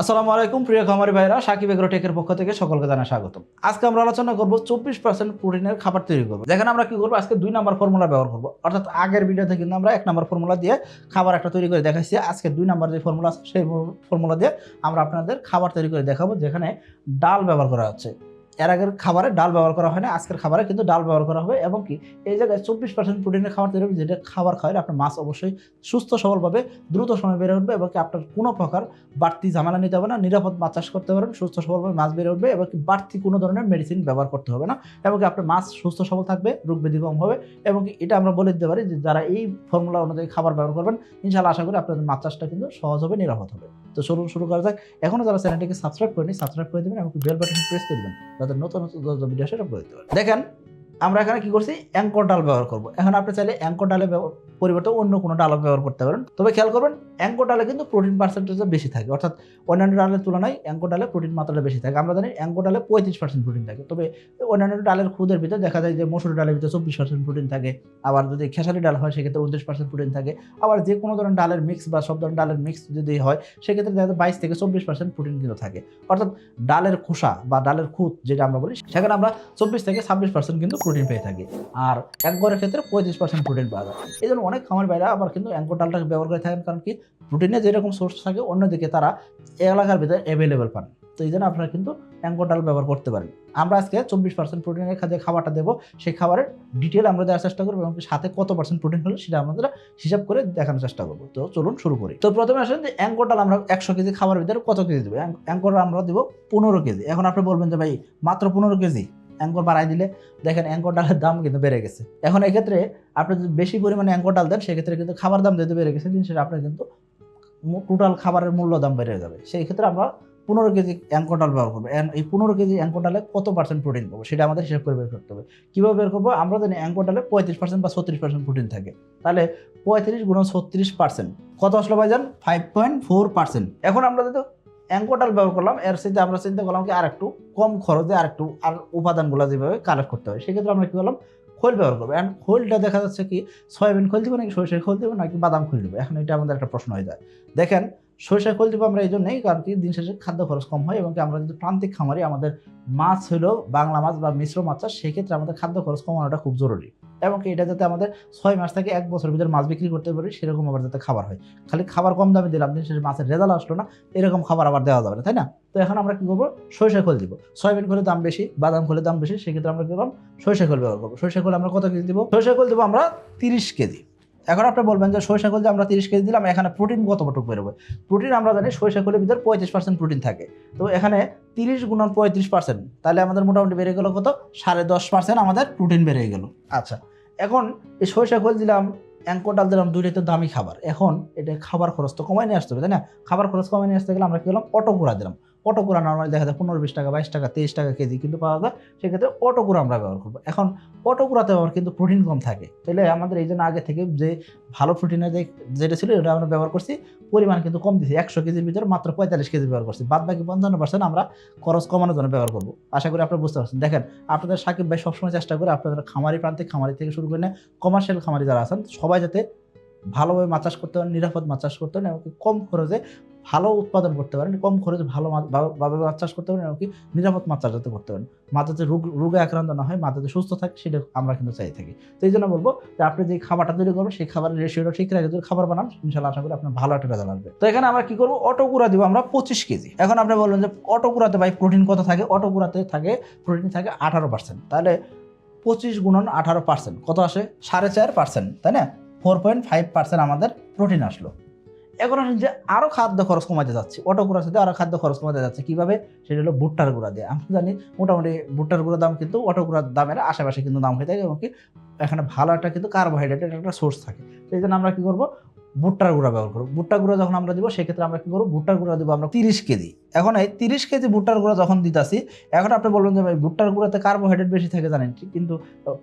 আসসালামু আলাইকুম, প্রিয় খামারি ভাইরা, সাকিব টেকের পক্ষ থেকে সকলকে জানা স্বাগত আজকে আমরা আলোচনা করব চব্বিশ পার্সেন্ট প্রোটিনের খাবার তৈরি করব। যেখানে আমরা কি করব? আজকে দুই নম্বর ফর্মুলা ব্যবহার করব। অর্থাৎ আগের ভিডিওতে কিন্তু আমরা এক নম্বর ফর্মুলা দিয়ে খাবার একটা তৈরি করে দেখাচ্ছি আজকে দুই নম্বর যে ফর্মুলা সেই ফর্মুলা দিয়ে আমরা আপনাদের খাবার তৈরি করে দেখাবো, যেখানে ডাল ব্যবহার করা হচ্ছে। এর আগের খাবারে ডাল ব্যবহার করা হয় না, আজকের খাবারে কিন্তু ডাল ব্যবহার করা হবে এবং কি এই জায়গায় চব্বিশ পার্সেন্ট প্রোটিনের খাবার তৈরি হবে, যেটা খাবার খাওয়ালে আপনার মাছ অবশ্যই সুস্থ, সবলভাবে দ্রুত সময় বেড়ে উঠবে এবং কি আপনার কোনো প্রকার বাড়তি ঝামেলা নিতে হবে না, নিরাপদ মাছ চাষ করতে পারেন সুস্থ, সবলভাবে মাছ বেড়ে উঠবে এবং কি বাড়তি কোনো ধরনের মেডিসিন ব্যবহার করতে হবে না এবং কি আপনার মাছ সুস্থ, সবল থাকবে, রোগ ব্যাধি কম হবে এবং কি এটা আমরা বলে দিতে পারি যে যারা এই ফর্মুলা অনুযায়ী খাবার ব্যবহার করবেন, ইনশাআল্লাহ আশা করি আপনাদের মাছ চাষটা কিন্তু সহজ হবে, নিরাপদ হবে। তো শুরু শুরু করা যাক। এখনও যারা চ্যানেলটিকে সাবস্ক্রাইব করেনি সাবস্ক্রাইব করে দেবেন এবং বেল বাটন প্রেস করে দেবেন, যাতে নতুন নতুন ভিডিও সেটা করে দিতে দেখেন আমরা এখানে কি করছি? অ্যাঙ্কর ডাল ব্যবহার করব। এখন আপনি চাইলে অ্যাঙ্কর ডালে পরিবর্তে অন্য কোনো ডাল ব্যবহার করতে পারেন। তবে খেয়াল করবেন অ্যাঙ্কর ডালে কিন্তু প্রোটিন পার্সেন্টেজটা বেশি থাকে। অর্থাৎ অন্যান্য ডালের তুলনায় অ্যাঙ্কর ডালে প্রোটিন মাত্রাটা বেশি থাকে। আমরা জানি অ্যাঙ্কর ডালে পঁয়ত্রিশ পার্সেন্ট প্রোটিন থাকে। তবে অন্যান্য ডালের খুদের ভিতরে দেখা যায় যে মসুর ডালের ভিতরে চব্বিশ পার্সেন্ট প্রোটিন থাকে। আবার যদি খেসারি ডাল হয়, সেক্ষেত্রে উনত্রিশ পার্সেন্ট প্রোটিন থাকে। আবার যে কোনো ধরনের ডালের মিক্স বা সব ধরনের ডালের মিক্স যদি হয়, সেক্ষেত্রে দেখা যায় বাইশ থেকে চব্বিশ পার্সেন্ট প্রোটিন কিন্তু থাকে। অর্থাৎ ডালের খোসা বা ডালের খুদ, যেটা আমরা বলি, সেখানে আমরা চব্বিশ থেকে ছাব্বিশ পার্সেন্ট কিন্তু প্রোটিন পেয়ে থাকি। আর অ্যাঙ্করের ক্ষেত্রে পঁয়ত্রিশ পার্সেন্ট প্রোটিন পাওয়া যায়। এই জন্য অনেক খামার বাইরা আবার কিন্তু অ্যাঙ্কর ডালটাকে ব্যবহার করে থাকেন, কারণ কি প্রোটিনের যেরকম সোর্স থাকে, অন্যদিকে তারা এলাকার ভিতরে অ্যাভেলেবেল পান। তো এই জন্য আপনারা কিন্তু অ্যাঙ্কর ডাল ব্যবহার করতে পারেন। আমরা আজকে চব্বিশ পার্সেন্ট প্রোটিনের খাদ্যে খাবারটা দেবো। সেই খাবারের ডিটেল আমরা দেওয়ার চেষ্টা করব এবং সাথে কত পার্সেন্ট প্রোটিন হলো সেটা আমাদের হিসাব করে দেখানোর চেষ্টা করব। তো চলুন শুরু করি। তো প্রথমে আসেন যে অ্যাঙ্কর ডাল আমরা একশো কেজি খাবারের ভিতরে কত কেজি দেবো? অ্যাঙ্কর আমরা দেবো পনেরো কেজি। এখন আপনি বলবেন যে ভাই মাত্র পনেরো কেজি? অ্যাঙ্কর বাড়াই দিলে, দেখেন অ্যাঙ্কর ডালের দাম কিন্তু বেড়ে গেছে। এখন এক্ষেত্রে আপনি যদি বেশি পরিমাণে অ্যাঙ্কর ডাল দেন, সেক্ষেত্রে কিন্তু খাবার দাম যেহেতু বেড়ে গেছে জিনিসটা আপনার কিন্তু টোটাল খাবারের মূল্য দাম বেড়ে যাবে। সেই ক্ষেত্রে আমরা পনেরো কেজি অ্যাঙ্কর ডাল ব্যবহার করব। এই পনেরো কেজি অ্যাঙ্কর ডালে কত পার্সেন্ট প্রোটিন পাবো, সেটা আমাদের হিসাব করে বের করতে হবে। কীভাবে বের করব? আমরা জানি অ্যাঙ্কর ডালে পঁয়ত্রিশ পার্সেন্ট বা ছত্রিশ পার্সেন্ট প্রোটিন থাকে। তাহলে পঁয়ত্রিশ গুণ ছত্রিশ পার্সেন্ট কত আসলো ভাইজান? ফাইভ পয়েন্ট ফোর পার্সেন্ট এখন আমরা যদি অ্যাঙ্কর ডাল ব্যবহার করলাম, এর সাথে আমরা চিন্তা করলাম কি আর একটু কম খরচে আর একটু আর উপাদানগুলো যেভাবে কালেক্ট করতে হয় সেক্ষেত্রে আমরা কী করলাম, খোল ব্যবহার করব। এখন খোলটা দেখা যাচ্ছে কি, সয়াবিন খোল দিব নাকি সরিষার খোল দিব নাকি বাদাম খোল দিব? এখন এটা আমাদের একটা প্রশ্ন হয়ে যায়। দেখেন, সরিষার খোল দিব আমরা এই জন্যই কারণ কি, দিন শেষে খাদ্য খরচ কম হয় এবং কি আমরা যদি প্রান্তিক খামারি আমাদের মাছ হলো বাংলা মাছ বা মিশ্র মাছ চাষ, সেক্ষেত্রে আমাদের খাদ্য খরচ কমানোটা খুব জরুরি। এবং এটা যাতে আমাদের ছয় মাস থেকে এক বছর ভিতরে মাছ বিক্রি করতে পারি, সেরকম আবার যাতে খাবার হয়। খালি খাবার কম দামে দিলাম, দিন শেষে মাছের রেজাল্ট আসলো না, এরকম খাবার আবার দেওয়া যাবে না, তাই না? তো এখন আমরা কী করব? সরিষা খোল দিব। সয়াবিন খোলের দাম বেশি, বাদাম খোলের দাম বেশি, সেক্ষেত্রে আমরা কী করলাম? সরিষা খোল ব্যবহার করব। সরিষা খোল আমরা কত কেজি দিব? সরিষা খোল দেবো আমরা তিরিশ কেজি। এখন আপনি বলবেন যে সরিষা খোল যে আমরা তিরিশ কেজি দিলাম, এখানে প্রোটিন কতটুকু বেরোবে? প্রোটিন আমরা জানি সরিষা খোলের ভিতরে পঁয়ত্রিশ পার্সেন্ট প্রোটিন থাকে। তো এখানে তিরিশ গুণন পঁয়ত্রিশ পার্সেন্ট তাহলে আমাদের মোটামুটি বেড়ে গেলো কত? সাড়ে দশ পার্সেন্ট আমাদের প্রোটিন বেড়ে গেল। আচ্ছা। এখন এই সরিষা খোল দিলাম অ্যাঙ্কর ডাল দিলাম, দুইটাই তো দামি খাবার। এখন এটা খাবার খরচ তো কমাই নিয়ে আসতে হবে, তাই না? খাবার খরচ কমাই নিয়ে আসতে গেলে আমরা কী করলাম? অটো ঘোরা দিলাম। অটো কুড়া নর্মালি দেখা যায় পনেরো বিশ টাকা, বাইশ টাকা, তেইশ টাকা কেজি কিন্তু পাওয়া যায়। সেক্ষেত্রে অটো কুড়া আমরা ব্যবহার করব। এখন অটো কুড়াতে আবার কিন্তু প্রোটিন কম থাকে। তাহলে আমাদের এই জন্য আগে থেকে যে ভালো প্রোটিনের যে যেটা ছিল এটা আমরা ব্যবহার করছি। পরিমাণ কিন্তু কম দিচ্ছি একশো কেজির ভিতরে মাত্র পঁয়তাল্লিশ কেজি ব্যবহার করছি। বাদ বাকি পঞ্চান্ন পার্সেন্ট আমরা খরচ কমানোর জন্য ব্যবহার করব। আশা করি আপনারা বুঝতে পারছেন। দেখেন, আপনাদের সাকিব ভাই সবসময় চেষ্টা করে আপনাদের খামারি প্রান্তিক খামারি থেকে শুরু করে কমার্শিয়াল খামারি যারা আছেন, সবাই যাতে ভালোভাবে মাছ চাষ করতে পারেন, নিরাপদ মাছ চাষ করতে পারেন এমনকি কম খরচে ভালো উৎপাদন করতে পারেন, কম খরচে ভালো ভাবে মাছ চাষ করতে পারেন এমনকি নিরাপদ মাছ চাষ যাতে করতে পারেন। মাছ যাতে রোগ, রোগে আক্রান্ত না হয়, মাছ যাতে সুস্থ থাকে সেটা আমরা কিন্তু চাই থাকি। তো এই জন্য বলব যে আপনি যে খাবারটা তৈরি করবেন, সেই খাবারের রেশিওটা ঠিক রেখে যদি খাবার বানান ইনশাল্লাহ আশা করি আপনার ভালো একটা রেজাল্ট আসবে। তো এখানে আমরা কি করব? অটো কুড়া দিব আমরা পঁচিশ কেজি। এখন আপনি বলবেন যে অটো কুড়াতে ভাই প্রোটিন কত থাকে? অটো কুড়াতে থাকে প্রোটিন থাকে আঠারো পার্সেন্ট তাহলে পঁচিশ গুণন আঠারো পার্সেন্ট কত আসে? সাড়ে চার পার্সেন্ট তাই না? ফোর পয়েন্ট ফাইভ পার্সেন্ট আমাদের প্রোটিন আসলো। এখন আসেন যে আরও খাদ্য খরচ কমাতে যাচ্ছে। অটো গুঁড়ার সাথে আরও খাদ্য খরচ কমাতে যাচ্ছে কীভাবে? সেটা হলো ভুট্টার গুঁড়া দিয়ে। আমি জানি মোটামুটি ভুট্টার গুঁড়ার দাম কিন্তু অটো গুঁড়ার দামের আশেপাশে কিন্তু দাম হয়ে থাকে এবং কি এখানে ভালো একটা কিন্তু কার্বোহাইড্রেটের একটা সোর্স থাকে। সেই জন্য আমরা কী করব? ভুট্টার গুঁড়া ব্যবহার করব। ভুট্টার গুঁড়া যখন আমরা দিব, সেক্ষেত্রে আমরা কী করব? ভুট্টার গুঁড়া দিব আমরা তিরিশ কেজি। এখন এই তিরিশ কেজি ভুট্টার গুঁড়া যখন দিতাছি, এখন আপনি বলবেন যে ভাই ভুট্টার গুঁড়াতে কার্বোহাইড্রেট বেশি থাকে জানেন কিন্তু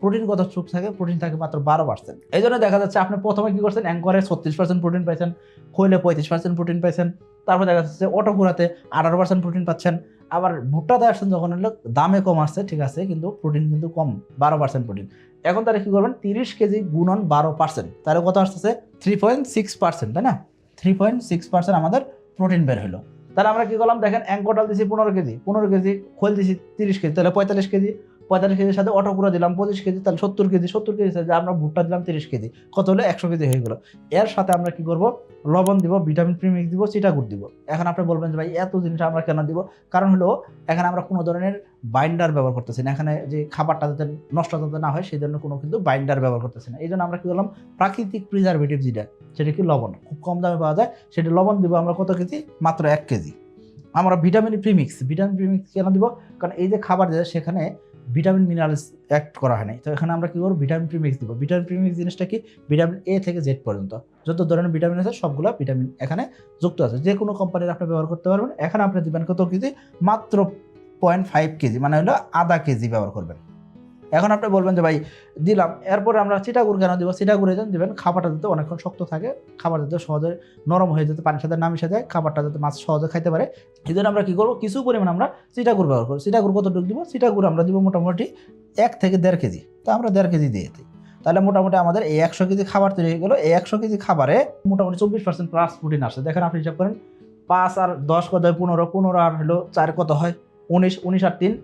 প্রোটিন কত চুপ থাকে প্রোটিন থাকে মাত্র বারো পার্সেন্ট এই জন্য দেখা যাচ্ছে আপনি প্রথমে কি করছেন অ্যাঙ্করে ছত্রিশ পার্সেন্ট প্রোটিন পাইছেন খৈলে পঁয়ত্রিশ পার্সেন্ট প্রোটিন পাইছেন, তারপর দেখা যাচ্ছে অটো গুঁড়াতে আঠারো পার্সেন্ট প্রোটিন পাচ্ছেন। আবার ভুট্টাতে আসছেন যখন দামে কম আসছে, ঠিক আছে, কিন্তু প্রোটিন কিন্তু কম, বারো পার্সেন্ট প্রোটিন এখন তারা কি করবেন? তিরিশ কেজি গুণন বারো পার্সেন্ট তাহলে কত আসতেছে? থ্রি পয়েন্ট সিক্স পার্সেন্ট তাই না? থ্রি পয়েন্ট সিক্স পার্সেন্ট আমাদের প্রোটিন বের হলো। তাহলে আমরা কি করলাম? দেখেন অ্যাঙ্কোটাল দিছি পনেরো কেজি পনেরো কেজি খোল দিছি তিরিশ কেজি, তাহলে পঁয়তাল্লিশ কেজি। পঁয়তাল্লিশ কেজির সাথে অটোকুড়া দিলাম, পঁচিশ কেজি, তাহলে সত্তর কেজি সত্তর কেজি সাথে আমরা ভুট্টা দিলাম, তিরিশ কেজি, কত হলো? একশো কেজি হয়ে গেলো। এর সাথে আমরা কি করব? লবণ দিব, ভিটামিন প্রিমিক্স দিব চিটাগুড় দিব। এখন আপনি বলবেন যে ভাই, এত জিনিস আমরা কেন দিব? কারণ হলো, এখানে আমরা কোনো ধরনের বাইন্ডার ব্যবহার করতেছি না। এখানে যে খাবারটা যাতে নষ্ট যাতে না হয়, সেই জন্য কোনো কিন্তু বাইন্ডার ব্যবহার করতেছি না। এই জন্য আমরা কী করলাম? প্রাকৃতিক প্রিজারভেটিভ যেটা, সেটা কি? লবণ। খুব কম দামে পাওয়া যায়। সেটা লবণ দিব আমরা কত কেজি? মাত্র এক কেজি। আমরা ভিটামিন প্রিমিক্স ভিটামিন প্রিমিক্স কেন দিব? কারণ এই যে খাবার দেয় সেখানে ভিটামিন মিনারেলস অ্যাক্ট করা হয় নাই। তো এখানে আমরা কী করব? ভিটামিন প্রিমিক্স দিব। ভিটামিন প্রিমিক্স জিনিসটা কি? ভিটামিন এ থেকে জেড পর্যন্ত। যত ধরনের ভিটামিন আছে, সবগুলো ভিটামিন এখানে যুক্ত আছে। যে কোনো কোম্পানির আপনি ব্যবহার করতে পারবেন। এখানে আপনি দিবেন কত কেজি? মাত্র পয়েন্ট ফাইভ কেজি মানে হলো আধা কেজি ব্যবহার করবেন। এখন আপনি বলবেন যে, ভাই, দিলাম। এরপরে আমরা চিটাগুড় কেন দিব? চিটাগুড়ে যেন দেবেন, খাবারটা যাতে অনেকক্ষণ শক্ত থাকে খাবার যাতে সহজে নরম হয়ে যেতে, পানির সাথে না মিশে যায় খাবারটা যাতে মাছ সহজে খাইতে পারে। এই জন্য আমরা কী করব? কিছু পরিমাণ আমরা চিটাগুড় ব্যবহার করব। চিটাগুড় কতটুকু দিব? চিটাগুড় আমরা দিব মোটামুটি এক থেকে দেড় কেজি। তা আমরা দেড় কেজি দিয়ে দিই। তাহলে মোটামুটি আমাদের এই একশো কেজি খাবার তৈরি হয়ে গেলো। এই একশো কেজি খাবারে মোটামুটি চব্বিশ পার্সেন্ট প্লাস প্রোটিন আসে দেখেন আপনি হিসাব করেন, পাঁচ আর দশ কত হয়? পনেরো। পনেরো আর হলো চার কত হয়? উনিশ। উনিশ আর তিন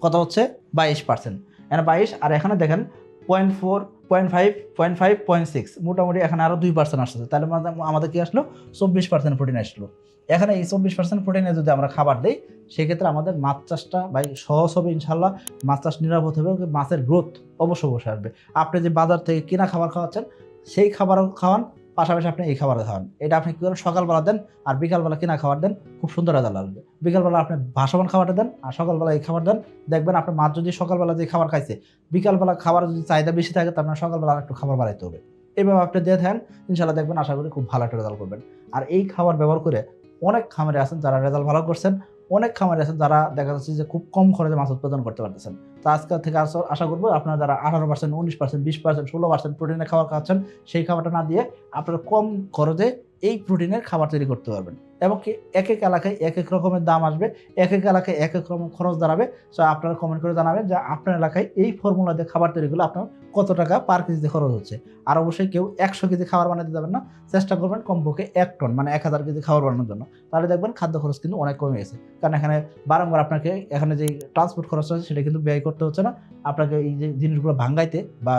কত হচ্ছে? বাইশ পার্সেন্ট এখানে বাইশ, আর এখানে দেখেন point four point five point five point six মোটামুটি এখানে আরও দুই পার্সেন্ট আসছে তাহলে আমাদের- আমাদের কি আসলো? চব্বিশ পার্সেন্ট প্রোটিন আসলো। এখানে এই চব্বিশ পার্সেন্ট প্রোটিনে যদি আমরা খাবার দিই, সেক্ষেত্রে আমাদের মাছ চাষটা ভাই সহজ হবে ইনশাল্লাহ মাছ চাষ নিরাপদ হবে মাছের গ্রোথ অবশ্য অবশ্যই আসবে। আপনি যে বাজার থেকে কিনা খাবার খাওয়াচ্ছেন, সেই খাবারও খাওয়ান পাশাপাশি আপনি এই খাবার খাওয়ান এটা আপনি কী করেন? সকালবেলা দেন আর বিকালবেলা কিনা খাবার দেন, খুব সুন্দর রেজাল্ট আসবে বিকালবেলা আপনি ভাসমান খাবারটা দেন আর সকালবেলা এই খাবার দেন। দেখবেন আপনার মাছ যদি সকালবেলা যে খাবার খাইছে, বিকালবেলা খাবার যদি চাহিদা বেশি থাকে তাহলে আপনার সকালবেলা আর একটু খাবার বাড়াইতে হবে। এইভাবে আপনি দিয়ে থাকেন ইনশাল্লাহ দেখবেন আশা করি খুব ভালো একটা রেজাল্ট করবেন। আর এই খাবার ব্যবহার করে অনেক খামারে আছেন যারা রেজাল্ট ভালো করছেন অনেক খামারে আছেন যারা দেখা যাচ্ছে যে খুব কম খরচে মাছ উৎপাদন করতে পারতেছেন। তো আজকাল থেকে আশা- আশা করব আপনারা যারা আঠারো পার্সেন্ট উনিশ পার্সেন্ট বিশ পার্সেন্ট ষোলো পার্সেন্ট প্রোটিনের খাবার খাচ্ছেন, সেই খাবারটা না দিয়ে আপনারা কম খরচে এই প্রোটিনের খাবার তৈরি করতে পারবেন। এবং কি এক এক এলাকায় এক এক রকমের দাম আসবে, এক এক এলাকায় এক এক রকম খরচ দাঁড়াবে। সো আপনারা কমেন্ট করে জানাবেন যে আপনার এলাকায় এই ফর্মুলা দিয়ে খাবার তৈরিগুলো আপনার কত টাকা পার কেজিতে খরচ হচ্ছে। আর অবশ্যই কেউ একশো কেজি খাবার বানাতে যাবেন না, চেষ্টা করবেন কমপক্ষে এক টন মানে এক হাজার কেজি খাবার বানানোর জন্য। তাহলে দেখবেন খাদ্য খরচ কিন্তু অনেক কমে গেছে। কারণ এখানে বারংবার আপনাকে এখানে যে ট্রান্সপোর্ট খরচ আছে সেটা কিন্তু ব্যয় করতে হচ্ছে না। আপনাকে এই যে জিনিসগুলো ভাঙ্গাইতে বা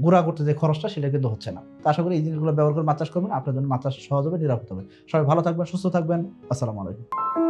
গুঁড়া করতে যে খরচটা সেটা কিন্তু হচ্ছে না। তো আশা করি এই জিনিসগুলো ব্যবহার করে মাছ চাষ করবেন, আপনার জন্য মাছ চাষ সহজ হবে, নিরাপদ হবে। সবাই ভালো থাকবেন, সুস্থ থাকবেন। আসসালামু আলাইকুম।